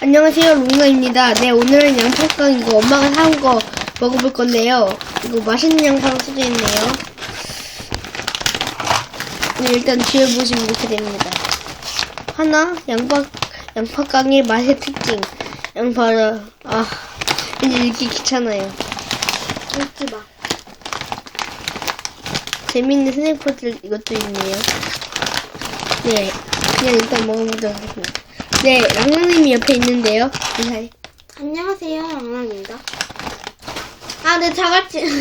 안녕하세요, 롱나입니다. 네, 오늘은 양파빵 이거 엄마가 사온 거 먹어볼 건데요. 이거 맛있는 양파로 쓰여 있네요. 네, 일단 뒤에 보시면 이렇게 됩니다. 하나, 양파, 양파깡의 맛의 특징. 양파를, 아, 이제 읽기 귀찮아요. 읽지 마. 재밌는 스낵 포트 이것도 있네요. 네, 그냥 일단 먹어보도록 하겠습니다. 네, 랑랑님이 옆에 있는데요. 인사해. 안녕하세요, 영랑입니다. 아, 네, 자갈치.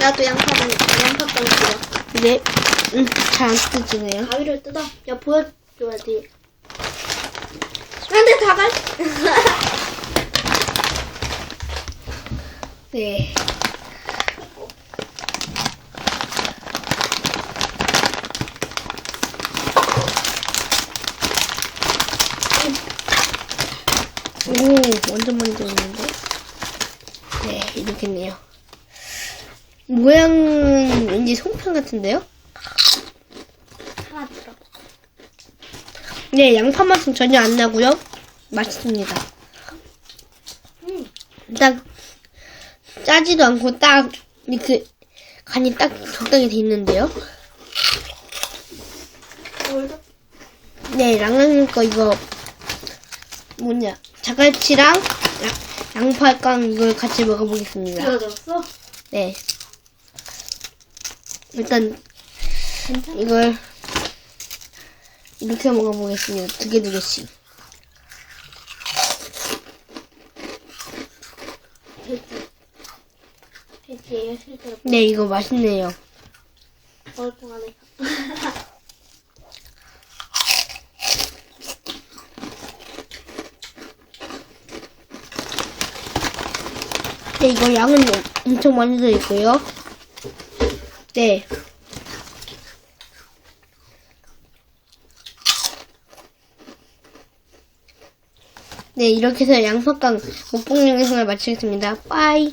나도 양파는, 양파빵 싫어. 네, 음, 잘 안 뜯어지네요. 가위를 뜯어. 야, 보여줘야지. 안 돼, 자갈. 네. 오, 완전 많이 들었는데? 네, 이렇겠네요. 모양은 왠지 송편 같은데요? 하나 들어. 네, 양파 맛은 전혀 안 나고요. 맛있습니다. 음. 딱 짜지도 않고 딱 이렇게 간이 딱 적당히 돼 있는데요. 네, 랑랑님 거 이거 뭐냐 자갈치랑 야- 양파깡 이걸 같이 먹어보겠습니다. 들어졌어? 네, 일단 괜찮아. 이걸 이렇게 먹어보겠습니다. 두 개 두 개씩. 실제로. 네, 이거 맛있네요. 멀뚱하네. 네, 이거 양은 엄청 많이 들어 있고요. 네. 네, 이렇게 해서 양파깡 먹방 영상을 마치겠습니다. 빠이.